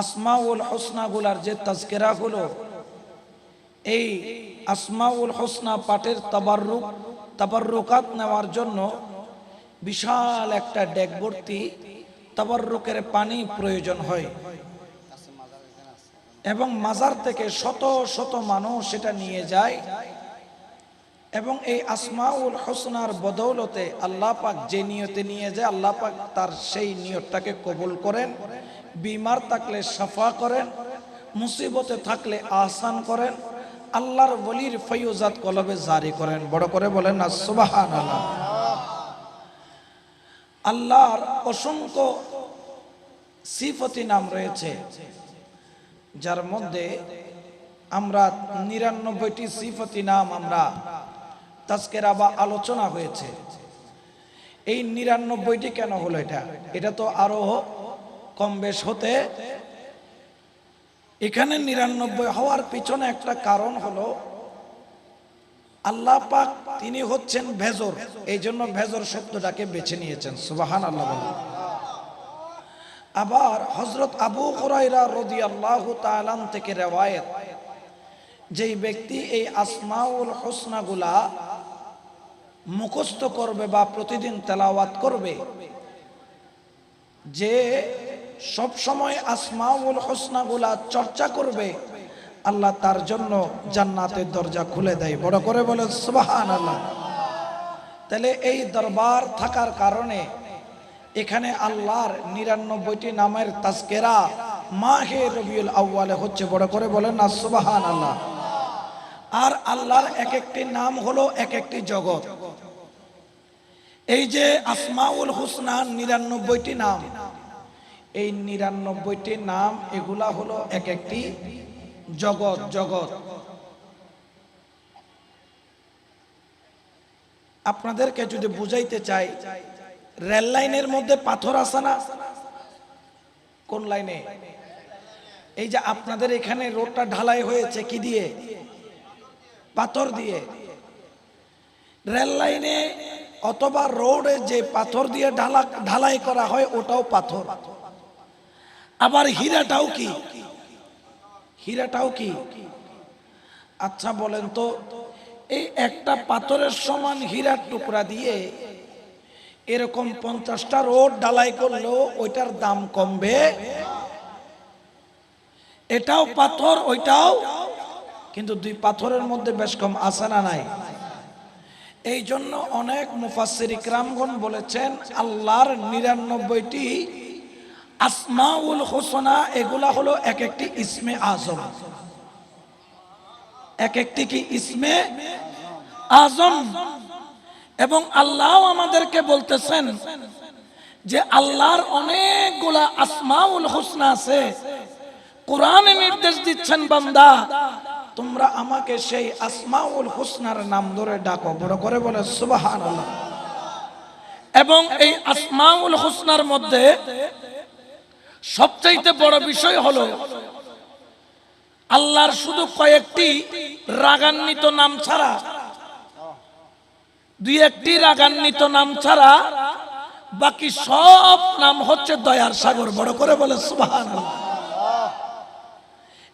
আসমাউল হোসনাগুলার যে তাজকেরা হলো এই আসমাউল হোসনা পাটের তাবাররুক, তাবাররুকাত নেওয়ার জন্য বিশাল একটা ডেক ভর্তি তাবাররুকের পানি প্রয়োজন হয়। এবং মাজার থেকে শত শত মানুষ সেটা নিয়ে যায়। এবং এই আসমাউল হোসনার বদৌলতে আল্লাহ পাক যে নিয়তে নিয়ে যায়, আল্লাহ পাক তার সেই নিয়তটাকে কবুল করেন। বিমার থাকলে সাফা করেন, মুসিবতে থাকলে আহসান করেন, আল্লাহর বলির ফৈজাত কলবে জারি করেন। বড় করে বলেন না সুবাহান আল্লাহ আল্লাহর অসংখ্য সিফতি নাম রয়েছে, যার মধ্যে আমরা নিরানব্বইটি সিফতি নাম আমরা তাস্কেরা বা আলোচনা হয়েছে। এই নিরানব্বইটি কেন হলো এটা? এটা তো আরও কম বেশ হতে, এখানে নিরানব্বই হওয়ার পিছনে একটা কারণ হলো, আল্লাহ পাক তিনি হচ্ছেন ভেজর। এই জন্য ভেজর শব্দটাকে বেছে নিয়েছেন। সুবাহান আল্লাহ আবার হজরত আবু রদি আল্লাহ থেকে রেওয়ায়ত, যেই ব্যক্তি এই আসমাউল হোসনাগুলা মুখস্থ করবে বা প্রতিদিন তেলাওয়াত করবে, যে সব সময় আসমাউল হোসনাগুলা চর্চা করবে, আল্লাহ তার জন্য জান্নাতের দরজা খুলে দেয়। বড় করে বলে সুবাহান আল্লাহ তাহলে এই দরবার থাকার কারণে এখানে আল্লাহর নিরানব্বইটি নামের তাস্কেরা মাহে রবিউল আউ্বালে হচ্ছে। বড় করে বলেন না সুবাহান আল্লাহ আর আল্লাহর এক একটি নাম হলো এক একটি জগৎ। এই যে আসমাউল হুসনার নিরানব্বইটি নাম এই নিরানব্বইটি নাম, এগুলা হলো এক একটি জগৎ জগৎ। আপনাদেরকে যদি বুঝাইতে চাই, রেল লাইনের মধ্যে পাথর আছে না? কোন লাইনে? এই যে আপনাদের এখানে রোডটা ঢালাই হয়েছে কি দিয়ে? পাথর দিয়ে। রেল লাইনে অথবা রোডে যে পাথর দিয়ে ঢালা ঢালাই করা হয়, ওটাও পাথর। আবার হীরাটাও কি? হীরাটাও কি? আচ্ছা বলেন তো, এই একটা পাথরের সমান হীরার টুকরা দিয়ে এরকম পঞ্চাশটা রোড ডালাই করলেও ওইটার দাম কমবে? এটাও পাথর, ওইটাও? কিন্তু দুই পাথরের মধ্যে বেশ কম আছে না নাই? এই জন্য অনেক মুফাসির ইকরামগণ বলেছেন, আল্লাহর নিরানব্বইটি আসমাউল হোসনা, এগুলা হলো এক একটি ইসমে আজম। এক একটি কি ইসমে আজম? এবং আল্লাহ আমাদেরকে বলতেছেন যে আল্লাহর অনেকগুলা আসমাউল হোসনা আছে। কোরআনে নির্দেশ দিচ্ছেন, বান্দা, তোমরা আমাকে সেই আসমাউল হোসনার নাম ধরে ডাকো, বড় করে বলে সুবাহান এবং এই আসমাউল হোসনার মধ্যে সবচাইতে বড় বিষয় হলো, আল্লাহর শুধু কয়েকটি রাগান্বিত নাম ছাড়া, দুই একটি রাগান্বিত নাম ছাড়া, বাকি সব নাম হচ্ছে দয়ার সাগর। বড় করে বলে সুবাহান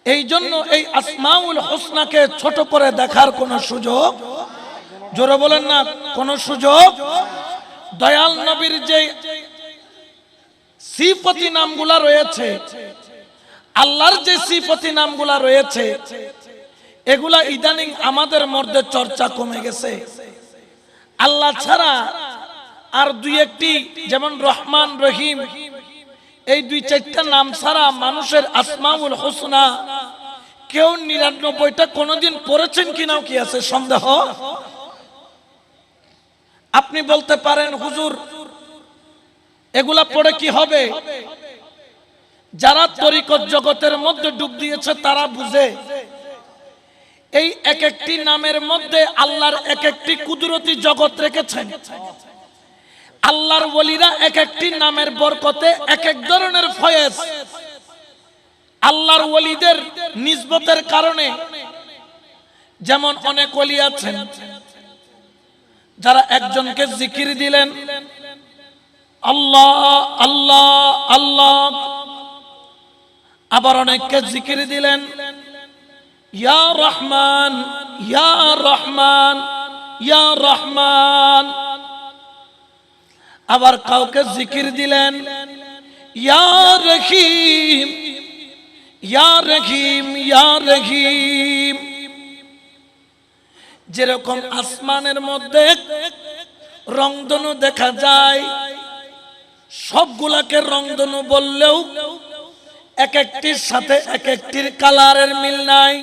এই জন্য এই আসমাউল হোসনাকে ছোট করে দেখার কোন সুযোগ, জোরে বলেন না, কোন সুযোগ? দয়াল নবীর যে সিপতি নামগুলা রয়েছে। আল্লাহর যে সিপতি নামগুলা রয়েছে, এগুলা ইদানিং আমাদের মধ্যে চর্চা কমে গেছে। আল্লাহ ছাড়া আর দুই একটি, যেমন রহমান রহিম, এই দুই চারটা নাম ছাড়া মানুষের আসমাউল হোসনা কেউ নিরানব্বইটা কোনোদিন পড়েছেন কিনাও কি আছে সন্দেহ? আপনি বলতে পারেন, হুজুর এগুলা পড়ে কি হবে? যারা তরিকত জগতের মধ্যে ডুব দিয়েছে, তারা বুঝে। এই এক একটি নামের মধ্যে আল্লাহর এক একটি কুদরতি জগৎ রেখেছেন। আল্লাহর ওলিরা এক একটি নামের বরকতে এক এক ধরনের ফয়েজ। আল্লাহর ওলিদের নিজবতের কারণে যেমন অনেক ওলি আছেন, যারা একজনকে জিকির দিলেন আল্লাহ আল্লাহ আল্লাহ। আবার অনেককে জিকির দিলেন, ইয়া রহমান ইয়া রহমান ইয়া রহমান। আবার কাউকে জিকির দিলেন, ইয়া রহিম ইয়া রহিম ইয়া রহিম। যেরকম আসমানের মধ্যে রংধনু দেখা যায় সবগুলাকে রংধনু বললেও এক একটির সাথে এক একটির কালারের মিল নাই।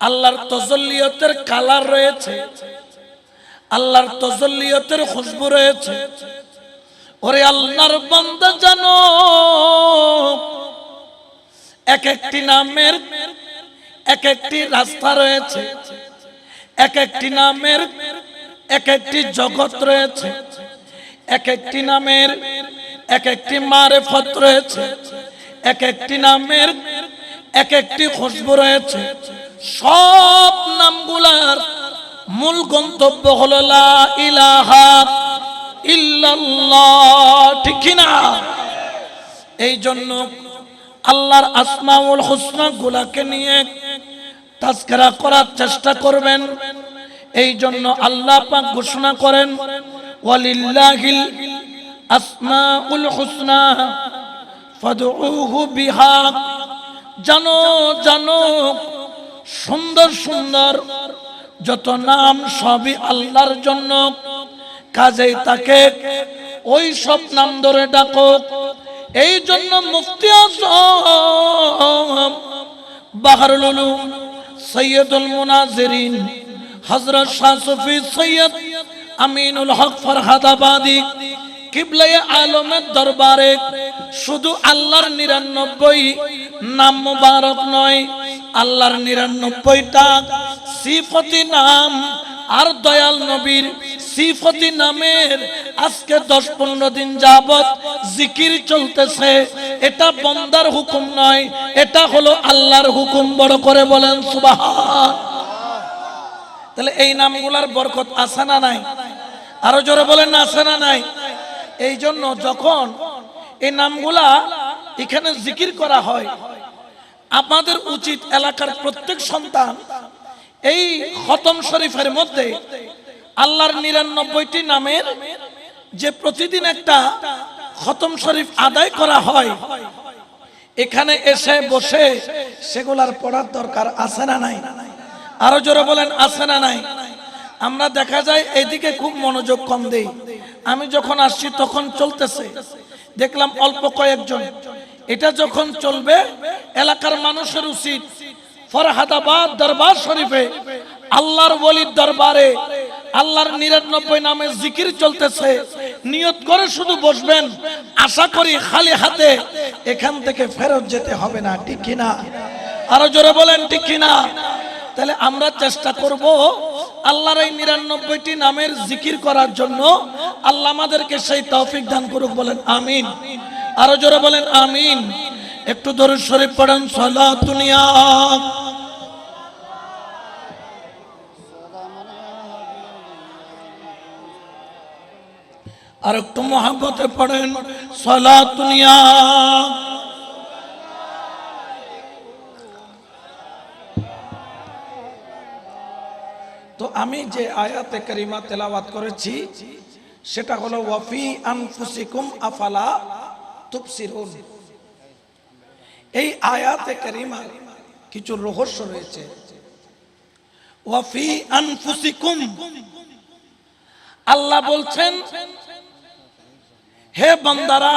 আল্লাহর তজল্লিয়তের কালার রয়েছে। আল্লাহর তজল্লিয়তের খুশবু রয়েছে। ওরে আল্লাহর বান্দা জানো এক একটি নামের এক একটি রাস্তা রয়েছে। এক একটি নামের এক একটি জগৎ রয়েছে। এক একটি নামের এক একটি মারেফত রয়েছে এক একটি নামের এক একটি খুশবু রয়েছে। সব নামগুলার মূল গন্তব্য হলো লা ইল্লাল্লাহ, ঠিক না? এই জন্য আল্লাহর আসমাউল হুসনা গুলাকে নিয়ে তাস্করা করার চেষ্টা করবেন। এই জন্য আল্লাহ পাক ঘোষণা করেন ওয়ালিল্লাহিল আসমাউল হুসনা, ফাদউহু বিহা। জানো জানো, সুন্দর সুন্দর, যত নাম সবই আল্লাহর জন্য। কাজেই তাকে ওই সব নাম ধরে ডাকো। এই জন্য মুফতি আজম, বাহারুল উলুম, সৈয়দুল মুনাজিরিন, হযরত শাহ সুফি সৈয়দ আমিনুল হক ফরহাদাবাদী কিবলাই আলমের দরবারে শুধু আল্লাহর নিরানব্বই নাম মুবারক নয়, আল্লাহর নিরানব্বইটা সিফতি নাম আর দয়াল নবীর সিফতি নামের আজকে দশ পনেরো দিন যাবত জিকির চলতেছে। এটা বন্দার হুকুম নয়, এটা হলো আল্লাহর হুকুম, বড় করে বলেন সুবাহ তাহলে এই নামগুলার বরকত আছে না নাই? আরও জোরে বলেন আছে না নাই? এই জন্য যখন এই নামগুলা এখানে জিকির করা হয়, আমাদের উচিত এলাকার প্রত্যেক সন্তান এই খতম শরীফের মধ্যে আল্লাহর নিরানব্বইটি নামের যে প্রতিদিন একটা খতম শরীফ আদায় করা হয়, এখানে এসে বসে সেগুলার পড়ার দরকার আছে না নাই? আরও জোরে বলেন, আছে না নাই? আমরা দেখা যায় এদিকে খুব মনোযোগ কম দেই। আমি যখন আসছি তখন চলতেছে। দেখলাম অল্প কয়েকজন। এটা যখন চলবে, এলাকার মানুষের উচিত। ফরহাদাবাদ দরবার শরীফে আল্লাহর বলির দরবারে আল্লাহর নিরানব্বই নামে জিকির চলতেছে। নিয়ত করে শুধু বসবেন। আশা করি খালি হাতে এখান থেকে ফেরত যেতে হবে না, ঠিক কিনা? আরও জোরে বলেন, ঠিক কিনা? তাহলে আমরা চেষ্টা করব আল্লাহর এই নিরানব্বইটি নামের জিকির করার জন্য আল্লাহ আমাদেরকে সেই তৌফিক দান করুক, বলেন আমিন। আরও জোরে বলেন আমিন। একটু ধরে শরীফ পড়েন সলা দুনিয়া আর একটু মহাব্বতে পড়েন সলা দুনিয়া তো আমি যে আয়াতে করিমা তেলাওয়াত করেছি, সেটা হলো, ওয়াফি আনফুসিকুম আফালা তুবসিরুন। এই আয়াতে করিমা কিছু রহস্য রয়েছে। ওয়াফি আনফুসিকুম, আল্লাহ বলছেন, হে বান্দারা,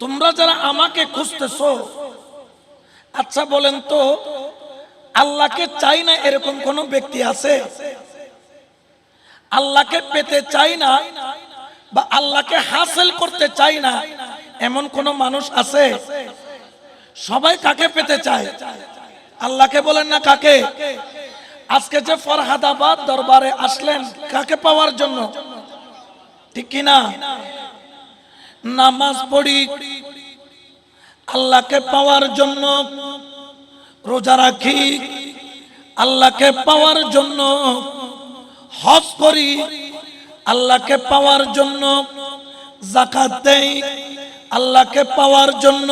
তোমরা যারা আমাকে খুঁজতেছো আচ্ছা বলেন তো আল্লাহকে চাই না এরকম কোন ব্যক্তি আছে? আল্লাহকে পেতে চাই না বা আল্লাহকে হাসিল করতে চাই না এমন কোন মানুষ আছে? সবাই কাকে পেতে চায়? আল্লাহকে বলেন না কাকে? আজকে যে ফরহাদাবাদ দরবারে আসলেন, কাকে পাওয়ার জন্য? ঠিক কিনা নামাজ পড়ি, আল্লাহকে পাওয়ার জন্য রোজা রাখি, আল্লাহকে পাওয়ার জন্য হজ করি, আল্লাহকে পাওয়ার জন্য জাকাত দেই, আল্লাহকে পাওয়ার জন্য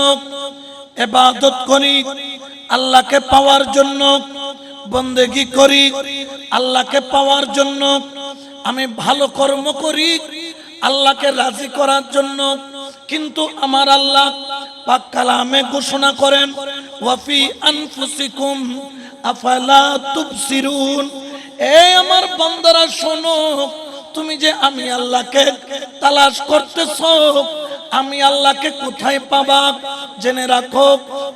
এবাদত করি, আল্লাহকে পাওয়ার জন্য বন্দেগি করি, আল্লাহকে পাওয়ার জন্য আমি ভালো কর্ম করি, আল্লাহকে রাজি করার জন্য কিন্তু আমার আল্লাহ পাক কালামে ঘোষণা করেন ওয়াফি আনফুসিকুম, আফালা তুবসিরুন। এই আমার বান্দারা, শোনো, তুমি যে আমি আল্লাহকে তালাশ আমি আল্লাহকে কোথায় পাবা? জেনে রাখো,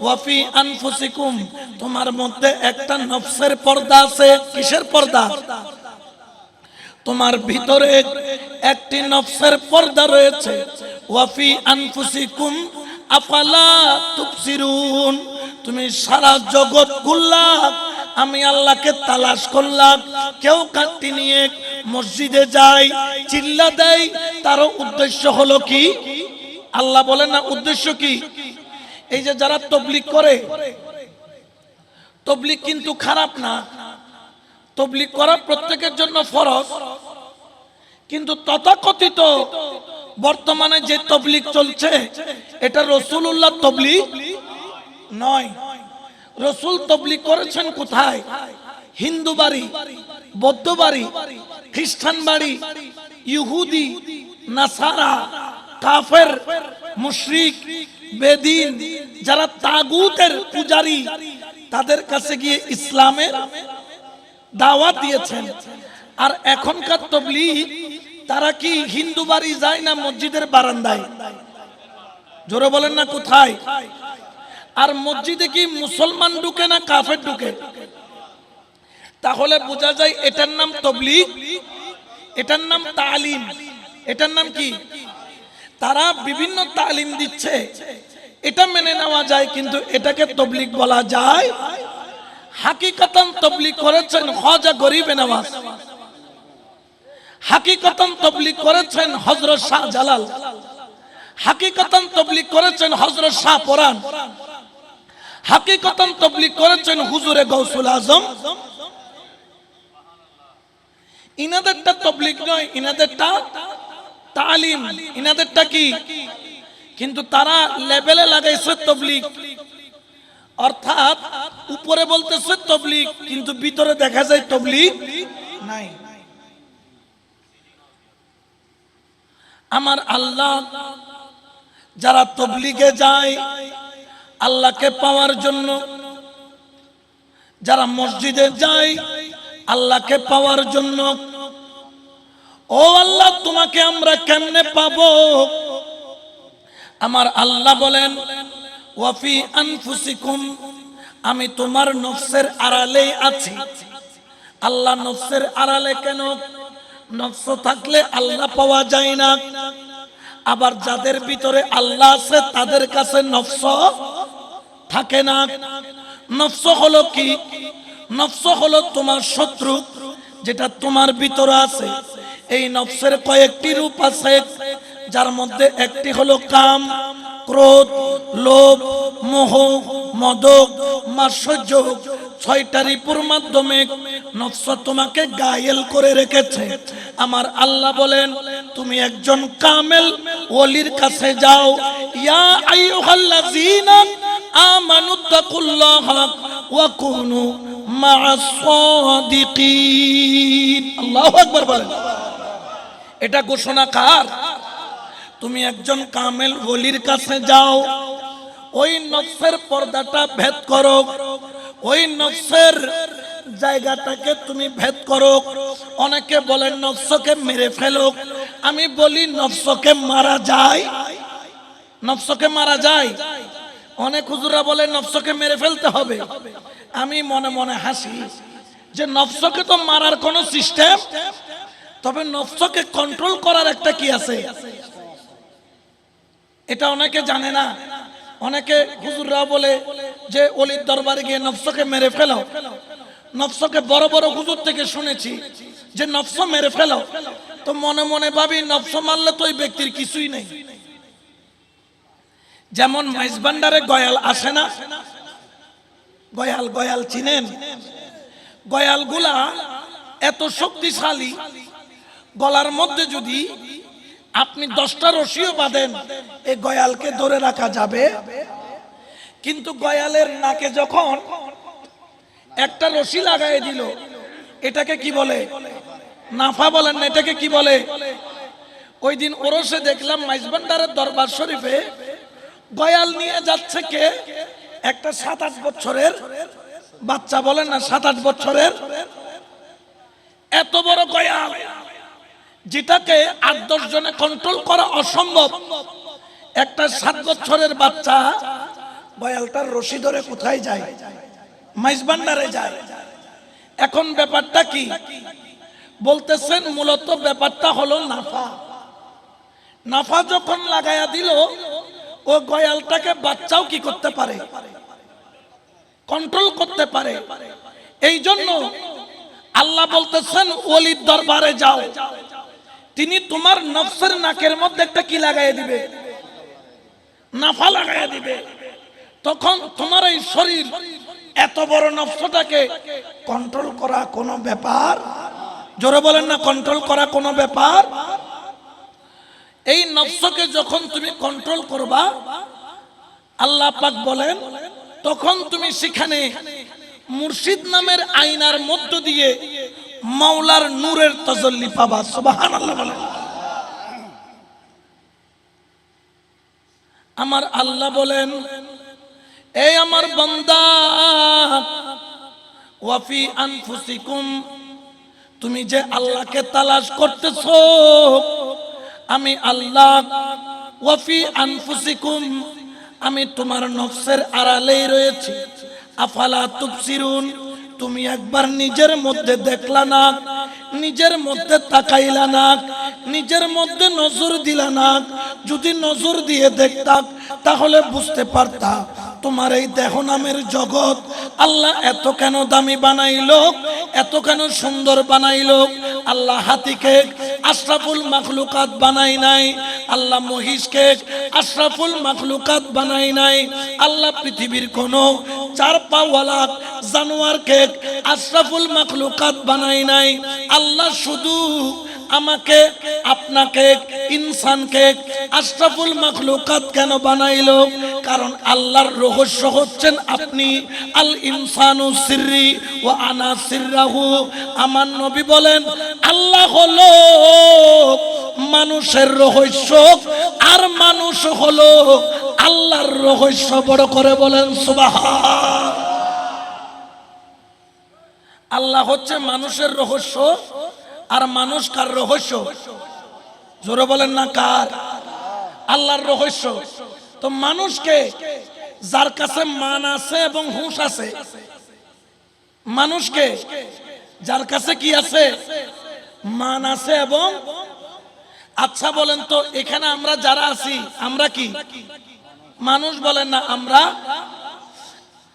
ওয়াফি আনফুসিকুম, তোমার মধ্যে একটা নফসের পর্দা আছে। কিসের পর্দা? তোমার ভিতরে একটি নফসের পর্দা রয়েছে। ওয়াফি আনফুসিকুম আফালা তুবসিরুন? তুমি সারা জগৎ ঘুরলা আমি আল্লাহকে তালাশ করলাম। কেউ কাটটি নিয়ে মসজিদে যায়, চিল্লা দেয়, তারও উদ্দেশ্য হলো কি? আল্লাহ বলে না, উদ্দেশ্য কি? এই যে যারা তবলিক করে তবলিক কিন্তু খারাপ না। তবলিক করা প্রত্যেকের জন্য ফরজ। কিন্তু তথাকথিত বর্তমানে যে তবলিক চলছে, এটা রসুল্লাহ তবলিক নয়। রসুল তবলিক করেছেন কোথায়? হিন্দু বাড়ি, বৌদ্ধ বাড়ি, খ্রিস্টান বাড়ি, ইহুদি, নাসারা, কাফের, মুশরিক, বেদিন, যারা তাগুতের পূজারি, তাদের কাছে গিয়ে ইসলামের দাওয়াত দিয়েছেন। আর এখনকার তবলিগ তারা কি হিন্দু বাড়ি যায় না মসজিদের বারান্দায়? জোরে বলেন না কোথায়? আর মসজিদে কি মুসলমান ঢুকে না কাফের ঢুকে? তাহলে বোঝা যায় এটার নাম তবলিগ, এটার নাম তালিম। এটার নাম কি? তারা বিভিন্ন তালিম দিচ্ছে। এটা মেনে নেওয়া যায়, কিন্তু এটাকে তবলিগ বলা যায়। হাকিকতান তবলিগ করেছেন হজা গরিবে নামাজ হাকিকতান তবলিগ করেছেন হজরত শাহ জালাল। হাকিকতান তবলিগ করেছেন হজরত শাহ পরান। হাকিকতান তবলিগ করেছেন হুজুরে গৌসুল আজম। ইনাদেরটা তবলিগ নয়, ইনাদেরটা তালিম। ইনাদেরটা কি? কিন্তু তারা লেভেলে লাগাইছে তবলিগ। অর্থাৎ উপরে বলতেছে তবলিগ, কিন্তু ভিতরে দেখা যায় তবলিগ নাই। আমার আল্লাহ, যারা তবলিগে যায়, আল্লাহকে পাওয়ার জন্য। যারা মসজিদে যায়, আল্লাহকে পাওয়ার জন্য। ও আল্লাহ, তোমাকে আমরা কেমনে পাবো? আমার আল্লাহ বলেন, ওয়াফি আনফুসিকুম, আমি তোমার নফসের আড়ালেই আছি। আল্লাহ নফসের আড়ালে কেন? নফস থাকলে আল্লাহ পাওয়া যায় না। আবার যাদের ভিতরে আল্লাহ আছে, তাদের কাছে নফস থাকে না। নফস হলো কি? নফস হলো তোমার শত্রু যেটা তোমার ভিতরে আছে। এই নফসের কয়েকটি রূপ আছে, যার মধ্যে একটি হলো কাম। ক্রোধ, লোভ, মোহ, মদক, মাৎসর্য ছয়টা রিপুর মাধ্যমে নফস তোমাকে গায়েল করে রেখেছে। আমার আল্লাহ বলেন, তুমি একজন কামেল, ওলির কাছে যাও। ইয়া আইয়ুহাল্লাযীনা আমানুত্তাকুল্লাহ ওয়া কুনু মা'আস সাদিকিন। আল্লাহু আকবার বলেন। এটা ঘোষণা কার? তুমি একজন কামেল বলির কাছে যাও। ওই নফসের পর্দাটা ভেদ করো। ওই নফসের জায়গাটাকে তুমি ভেদ করো। অনেকে বলেন, নফসকে মেরে ফেলো। আমি বলি, নফসকে মারা যায়। নফসকে মারা যায়। অনেক হুজুরা বলে, নফসকে মেরে ফেলতে হবে। আমি মনে মনে হাসি যে নফসকে তো মারার কোনো সিস্টেম? তবে নফসকে কন্ট্রোল করার একটা কি আছে? এটা অনেকে জানে না। অনেকে হুজুররা বলে যে অলির দরবারে গিয়ে নফসকে মেরে ফেলো। নফসকে বড় বড় হুজুর থেকে শুনেছি যে, নফস মেরে ফেলো। তো মনে মনে ভাবি, নফস মারলে তো ওই ব্যক্তির কিছুই নেই। যেমন মাইজবান্ডারে গয়াল আসে না। গয়াল গয়াল চিনেন? গয়ালগুলা এত শক্তিশালী, গলার মধ্যে যদি আপনি দশটা রশিও বাঁধেন এই গয়ালকে ধরে রাখা যাবে। কিন্তু গয়ালের নাকে যখন একটা রশি লাগাই দিল, এটাকে কি বলে? নাফা বলেন না, এটাকে কি বলে? ওই দিন ওরসে দেখলাম মাইজবান্ডারের দরবার শরীফে গয়াল নিয়ে যাচ্ছে কে? একটা সাত আট বছরের বাচ্চা, বলেন না সাত আট বছরের। এত বড় গয়াল। যেটাকে আট, দশ জনে কন্ট্রোল করা অসম্ভব। একটা সাত বছরের বাচ্চা গয়ালটার রশি ধরে কোথায় যায়? মাইজবান্ডারে যায়। এখন ব্যাপারটা কি? বলতেছেন মূলত ব্যাপারটা হলো নাফা। নাফা যখন লাগায়া দিল, ও গয়ালটাকে বাচ্চাও কি করতে পারে? কন্ট্রোল করতে পারে। এই জন্য আল্লাহ বলতেছেন, ওলির দরবারে যাও। তিনি তোমার নফসের নাকের মধ্যে একটা কি লাগাই দিবে? নাফা লাগাই দিবে। তখন তোমার এই শরীর এত বড় নফসটাকে কন্ট্রোল করা কোনো ব্যাপার? জোরে বলেন না কন্ট্রোল করা কোনো ব্যাপার? এই নফসকে যখন তুমি কন্ট্রোল করবা, আল্লাহ পাক বলেন, তখন তুমি সেখানে মুর্শিদ নামের আইনার মধ্য দিয়ে মাওলার নূরের তজল্লি পাবা বলেন। আমার আল্লাহ বলেন, এই আমার বান্দা, ওয়াফি তুমি যে আল্লাহকে তালাশ করতেছ, আমি আল্লাহ, ওয়াফি আনফুসিকুম, আমি তোমার নফসের আড়ালেই রয়েছি। আফালা তুবসিরুন? তুমি একবার নিজের মধ্যে দেখলা না, নিজের মধ্যে তাকাইলা না, নিজের মধ্যে নজর দিলা না। যদি নজর দিয়ে দেখতাম তাহলে বুঝতে পারতা তোমার এই দেহ নামের জগৎ আল্লাহ এত কেন দামি বানাইলো? এত কেন সুন্দর বানাইলো? আল্লাহ হাতিকে আশরাফুল মাখলুকাত বানাই নাই। আল্লাহ মহিষকে আশরাফুল মাখলুকাত বানাই নাই। আল্লাহ পৃথিবীর কোনো চার পাওয়ালা জানোয়ারকে আশরাফুল মাখলুকাত বানাই নাই। আল্লাহ শুধু আমাকে, আপনাকে, ইনসানকে, আশরাফুল মাখলুকাত কেন বানাইলো? কারণ আল্লাহর রহস্য হচ্ছেন আপনি, আল ইনসানু সিররি ও আনা সিররাহু। আমার নবী বলেন, আল্লাহ হলো মানুষের রহস্য আর মানুষ হলো আল্লাহর রহস্য। বড় করে বলেন, সুবহান। আল্লাহ হচ্ছে মানুষের রহস্য আর মানুষ কার রহস্য? জোরে বলেন না কার? আল্লাহর রহস্য। তো মানুষকে যার কাছে মান আছে এবং হুঁশ আছে, মানুষকে যার কাছে কি আছে? মান আছে এবং আচ্ছা বলেন তো, এখানে আমরা যারা আছি, আমরা কি? মানুষ বলেন না, আমরা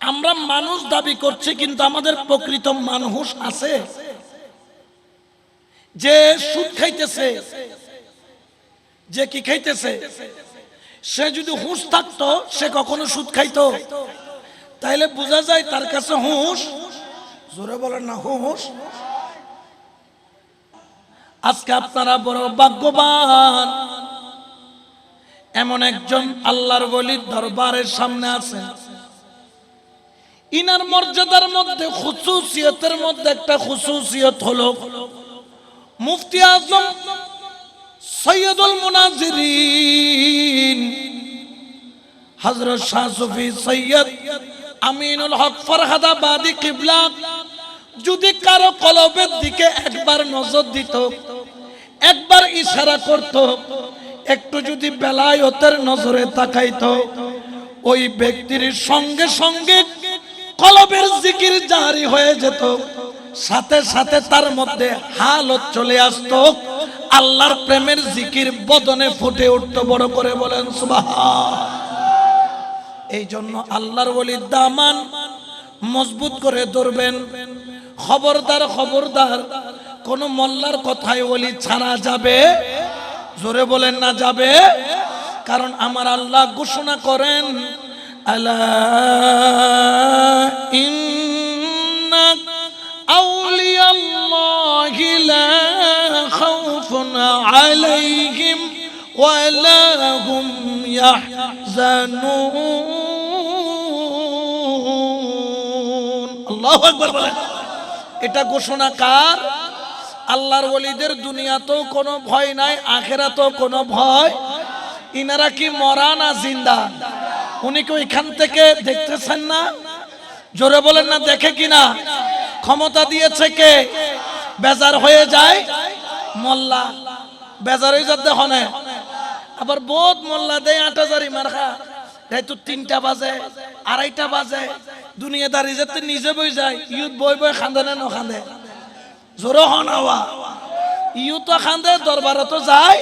আমরা মানুষ দাবি করছি, কিন্তু আমাদের প্রকৃত মানুষ আছে? যে সুদ খাইতেছে, যে কি খাইতেছে? সে যদি হুঁশ থাকতো, সে কখনো সুদ খাইতো? তাইলে বোঝা যায় তার কাছে হুঁশ, জোরে বলেন না হুঁশ। আজকে আপনারা বড় ভাগ্যবান। এমন একজন আল্লাহর বলির দরবারের সামনে আছেন। ইনার মর্যাদার মধ্যে, খুসুসিয়তের মধ্যে একটা খুসুসিয়ত হলো মুফতি আজম সৈয়দুল মুনাজিরিন, হযরত শাহ সুফি সৈয়দ আমিনুল হক ফরহাদাবাদী কিবলা, যদি কারও কলবের দিকে একবার নজর দিত, একবার ইশারা করত, একটু যদি বেলায়তের নজরে তাকাইত, ওই ব্যক্তির সঙ্গে সঙ্গে কলবের জিকির জারি হয়ে যেত। সাথে সাথে তার মধ্যে হালত চলে আসতো। আল্লাহর প্রেমের জিকির বদনে ফুটে উঠতো, বড় করে বলেন সুবহান এই জন্য আল্লাহর বলির দামান মজবুত করে ধরবেন। খবরদার খবরদার, কোন মোল্লার কথায় বলি ছাড়া যাবে? জোরে বলেন, না যাবে? কারণ আমার আল্লাহ ঘোষণা করেন, আলা ইন্না লা খাউফুন আলাইহিম ইয়াহজানুন আল্লাহু আকবার বলেন এটা ঘোষণা কার? আল্লাহর ওলিদের দুনিয়াতেও কোনো ভয় নাই, আখেরাতেও কোনো ভয়। ইনারা কি মরা না জিন্দা? উনি কি ওইখান থেকে দেখতেছেন না? জোরে বলেন না, দেখে কিনা? ক্ষমতা দিয়েছে কে? বেজার হয়ে যায়। মোল্লা, বেজার হয়ে যাতে হনে আবার বহুত মোল্লা দেয় আট হাজার মার খা। দেয় তো তিনটা বাজে, আড়াইটা বাজে। দুনিয়াদারি যাতে নিজে বই যায় ইউত বই বই খান্দে না নখান্দে। জোরে হন আওয়া। ইউ তো খান্দে, দরবারে তো যায়,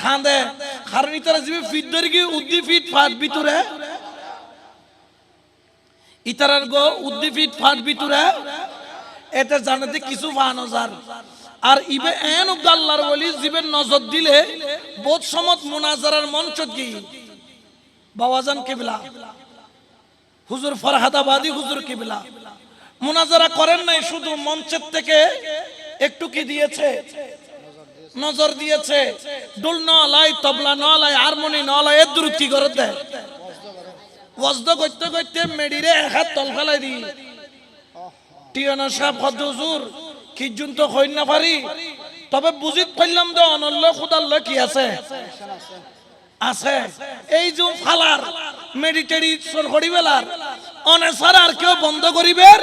খান্দে। কারণ ইতারা জিবি ফিট ধরে কি উদ্দি ফিট ফাট ভিতরে। ইতারার গো উদ্দি ফিট ফাট ভিতরে। এটা জানাতে কিছু ফানো যার। আর ইবে এন আল্লাহর বলি জীবের নজর দিলে বোধ সমত মুনাজারার মঞ্চ কি? বাবাজান কিবলা। হুজুর ফরহাদাবাদী হুজুর কিবলা। মুনাজারা করেন নাই, শুধু মঞ্চের থেকে একটু কি দিয়েছে? নজর দিয়েছে। ডুল নলাই তবলা নলাই হারমোনি নলাই এর দূর কি করে দেয়? ওয়াজদ করতে করতে মেডিরে এক হাত তল ফেলাই দি টিয়না সাহেব হুজুর কি জুন তো হইন না পারি? তবে বুঝিত পাইলাম যে অনল্য খুদাল্য কি আছে? আছে। এই যে ফালার, মেডিটেরি সরকরি বেলার অনেসার আর কেউ বন্ধ করিবের?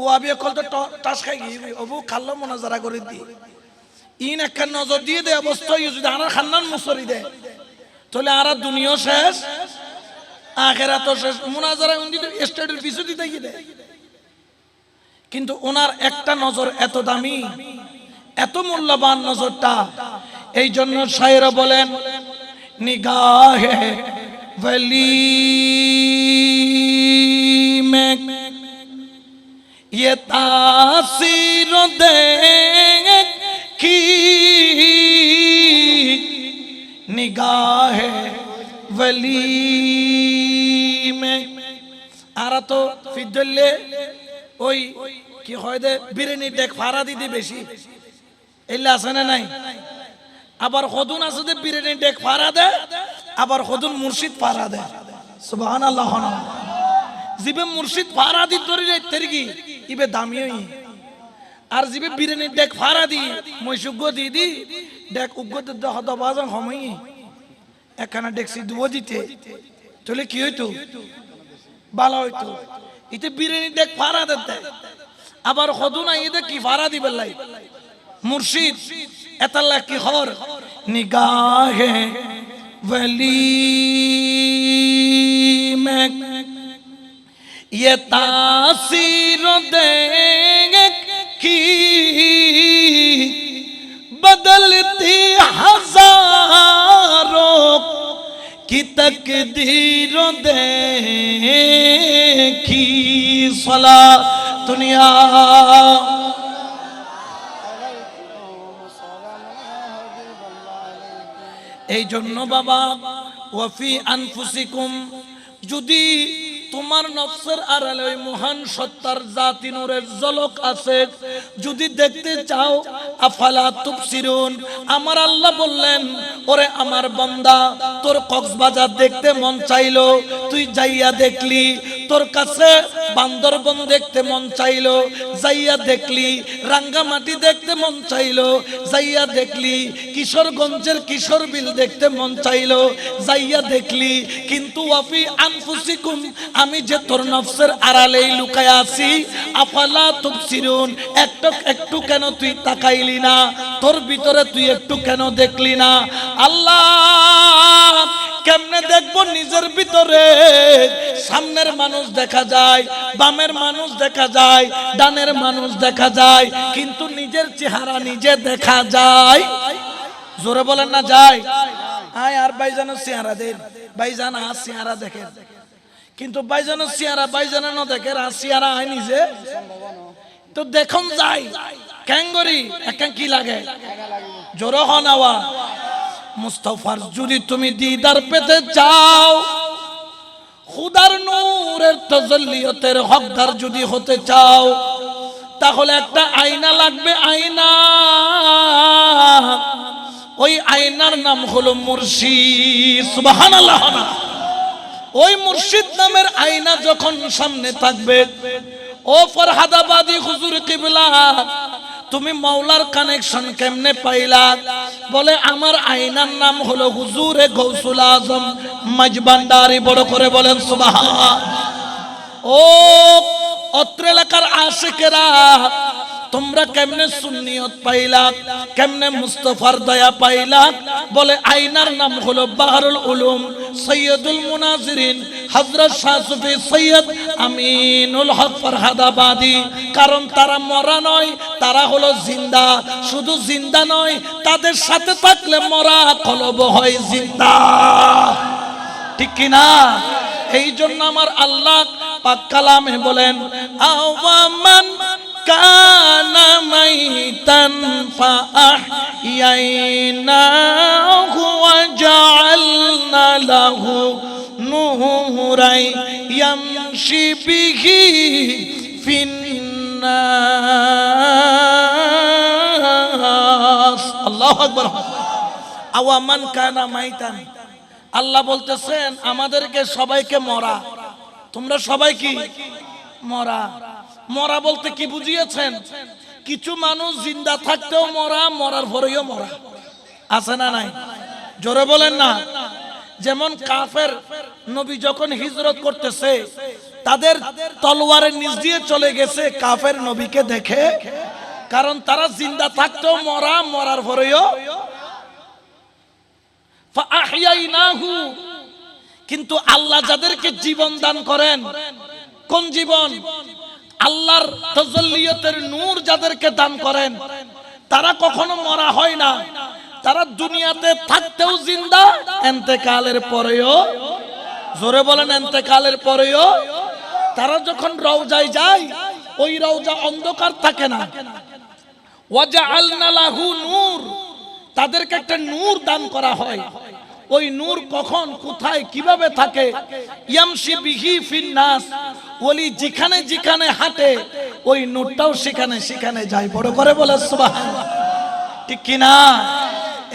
ও আবি কল তো টাস খাই গিয়ে অবু খাল্লো মনাজারা করে দি। ইন একটা নজর দিয়ে দে, অবস্থা যদি আর খান্নান মুসরি দে। তাহলে আর দুনিয়া শেষ আখেরা তো শেষ। মুনাজারা স্টেটের পিছু দিতে গিয়ে দে। কিন্তু ওনার একটা নজর এত দামি, এত মূল্যবান নজরটা। এই জন্য সাহেরা বলেন, নিগাহে ভ্যালি মেক ইয়ে তাসির দেখি, নিগাহে ভ্যালি মেক আর তো ফিদ্দলে ওই ওই কি হয় দে? বিরিয়ানি ডেক ফাড়া দিদি বেশি। এলে আছে না নাই? আবার হদুন আছে যে বিরিয়ানি ডেক ফাড়া দে। আবার হদুন মুর্শিদ ভাড়া দে। সুবহান আল্লাহ জিবে মুর্শিদ ভাড়া দি ধরে যাই তেরগি ইবে দামিও আর জিবে বিরিয়ানি ডেক ফাড়া দি মৈসুগ্য দি দি। ডেক উগ্য দে হদ বাজন হমই। একখানা ডেকসি দুবো দিতে। তাহলে কি হইতো? ভালো হইতো। ইতে বিরিয়ানি ডেক ফাড়া দিতে আবার হদু হদুনা ঈদে কি ভাড়া দিবেন লাই? মুর্শিদ, এতাল্লা কি হর নিগাহে ভ্যালি ম্যাক ইয়ে তাসির দেঙ্গে কি বদলতি হাজার কি তক দিন কি সলা الدنيا এই জন্য বাবা ওয়াফি আনফুসিকুম যদি তোমার নফসের আড়ালে ওই মহান সত্তার জাতি নূরের ঝলক আছে। যদি দেখতে চাও, আফালা তুবসিরুন। আমার আল্লাহ বললেন, ওরে আমার বান্দা, তোর কক্সবাজার দেখতে মন চাইলো, তুই যাইয়া দেখলি। তোর কাছে বান্দরবন দেখতে মন চাইলো, যাইয়া দেখলি। রাঙ্গামাটি দেখতে মন চাইলো, যাইয়া দেখলি। কিশোরগঞ্জের কিশোর বিল দেখতে মন চাইলো, যাইয়া দেখলি। কিন্তু ওয়াফি আনফুসিকুম আমি যে তোর নফসের আড়ালেই লুকায় আছি, আফালা তুবসিরুন, একটু একটু কেন তুই তাকাইলি না? তোর ভিতরে তুই একটু কেন দেখলি না? আল্লাহ, কেমনে দেখব নিজের ভিতরে? সামনের মানুষ দেখা যায়, বামের মানুষ দেখা যায়, ডানের মানুষ দেখা যায়, কিন্তু নিজের চেহারা নিজে দেখা যায়। জোরে বলেন না, যায়। আয় আর ভাইজানের চেহারা দেন ভাইজান আর চেহারা দেখেন। কিন্তু ভাইজানের চেহারা ভাইজানের না দেখে চেহারা আয় নিজে তো দেখুন যাই, ক্যাঙ্গরি, একা কি লাগে? জোর হনাওয়া মুস্তফার যদি তুমি দিদার পেতে চাও, খুদার নূরের তজল্লিয়তের হকদার যদি হতে চাও, তাহলে একটা আয়না লাগবে আয়না। ওই আয়নার নাম হলো মুর্শিদ, সুবহানাল্লাহ। ওই মুর্শিদ নামের আয়না যখন সামনে থাকবে, ও ফরহাদাবাদী হুজুর কিবলা, তুমি মাওলার কানেকশন কেমনে পাইলা? বলে, আমার আয়নার নাম হলো হুজুরে গৌসুল আজম। মাঝবান্ডারি বড় করে বলেন সুবাহা ও অত্র এলাকার আশেকেরা তোমরা কেমনে সুন্নিয়ত পাইলা? কেমনে মুস্তফার দয়া পাইলা? বলে আইনার নাম হলো বাহারুল উলুম, সৈয়দুল মুনাজিরিন হযরত শাহ সুফি সৈয়দ আমিনুল হক ফরহাদাবাদী। কারণ তারা মরা নয়, তারা হলো জিন্দা। শুধু জিন্দা নয়, তাদের সাথে থাকলে মরা কলব হয় জিন্দা। ঠিক কিনা এই জন্য আমার আল্লাহ পাক কালামে বলেন, আওয়ামান কানা মাইতান ফাআহইয়াইনাহু ওয়া জাআলনা লাহু নূরাই ইয়ামশি বিহি ফিন্নাস। আল্লাহু আকবার। আওয়ামান কানা মাইতান। আল্লাহ বলতেছেন, আমাদেরকে সবাইকে মরা। তোমরা সবাই কি? মরা। মরা বলতে কি বুঝিয়েছেন? কিছু মানুষ জিন্দা থাকতেও মরা, মরার পরেও মরা। আছে না নাই? জোরে বলেন না। যেমন কাফের নবী যখন হিজরত করতেছে, তাদের তলোয়ারের নিচ দিয়ে চলে গেছে কাফের নবীকে দেখে, কারণ তারা জিন্দা থাকতেও মরা, মরার পরেও কিন্তু আল্লাহ যাদেরকে জীবন দান করেন, কোন জীবন? আল্লাহর তাজাল্লিয়াতের নূর যাদেরকে দান করেন, তারা কখনো মরা হয় না। তারা দুনিয়াতে থাকতেও জিন্দা, এন্তেকালের পরেও, জোরে বলেন এন্তেকালের পরেও, তারা যখন রওজায় যায়, ওই রওজা অন্ধকার থাকে না। ওয়াজআলনা লাহু নূর, তাদেরকে একটা নূর দান করা হয়। ওই নূর কখন, কোথায়, কীভাবে থাকে? ইয়ামশি বিহি ফিন্নাস ওলি যেখানে যেখানে হাঁটে, ওই নূরটাও সেখানে সেখানে যায়। বড় করে বলে ঠিক কিনা?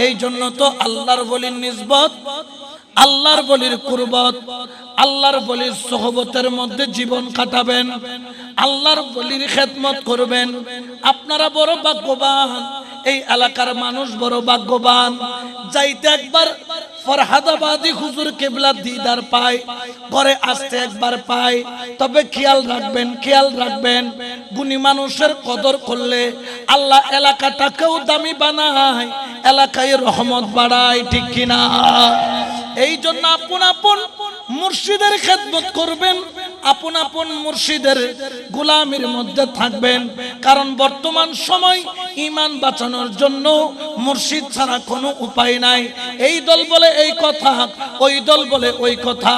এই জন্য তো আল্লাহর বলির নিসবত, আল্লাহর বলির কুরবত, আল্লাহর বলির সোহবতের মধ্যে জীবন কাটাবেন, আল্লাহর বলির খেদমত করবেন। আপনারা বড় ভাগ্যবান, এই এলাকার মানুষ বড় ভাগ্যবান। যাইতে একবার ফরহাদাবাদী হুজুর কেবলা দিদার পায়, ঘরে আসতে একবার পায়। তবে খেয়াল রাখবেন খেয়াল রাখবেন, গুণী মানুষের কদর করলে আল্লাহ এলাকাটাকেও দামি বানায়, এলাকায় রহমত বাড়ায়, ঠিক কিনা? এই জন্য আপন আপন মুর্শিদের খেদমত করবেন আপন আপন মুর্শিদের গোলামির মধ্যে থাকবেন। কারণ বর্তমান সময় ইমান বাঁচানোর জন্য মুর্শিদ ছাড়া কোনো উপায় নাই। এই দল বলে এই কথা, ওই দল বলে ওই কথা।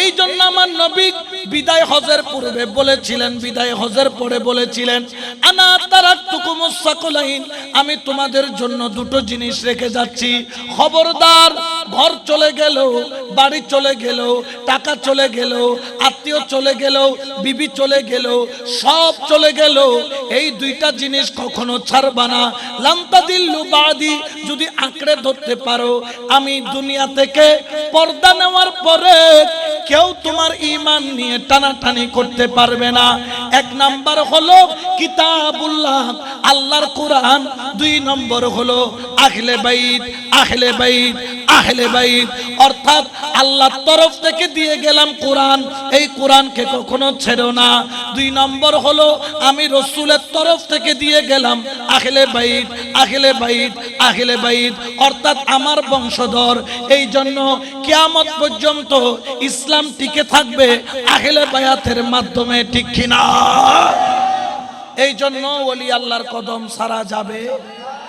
এই জন্য আমার নবী বিদায় হজের পূর্বে বলেছিলেন, বিদায় হজের পরে বলেছিলেন, আনা তারা তারাকুমুসাকুলাইন আমি তোমাদের জন্য দুটো জিনিস রেখে যাচ্ছি। খবরদার, ঘর চলে গেল, বাড়ি চলে গেল, টাকা চলে গেল, আত্মীয় চলে গেল, বিবি চলে গেল, সব চলে গেল। এই দুইটা জিনিস কখনো ছাড়বা না। লামতা দিল্লু বাদি, যদি আঁকড়ে ধরতে পারো, আমি দুনিয়া থেকে পর্দা নেওয়ার পরে কেউ তোমার ইমান নিয়ে টানাটানি করতে পারবে না। এক নাম্বার হলো কিতাবুল্লাহ, আল্লাহর কোরআন। দুই নম্বর হলো আহলে বাইত আহলে বাইত আহলে বাইত। অর্থাৎ আল্লাহর তরফ থেকে দিয়ে গেলাম কোরআন। এই কোরআনকে কখনো ছেড়ো না। দুই নম্বর হলো, আমি রসুলের তরফ থেকে দিয়ে গেলাম, আহলে বাইত আহলে বাইত আহলে বাইত। অর্থাৎ আমার বংশধর। এই জন্য কেয়ামত পর্যন্ত ইসলাম টিকে থাকবে আহলে বায়াতের মাধ্যমে, ঠিক কিনা? এই জন্য ওলি আল্লাহর কদম সারা যাবে।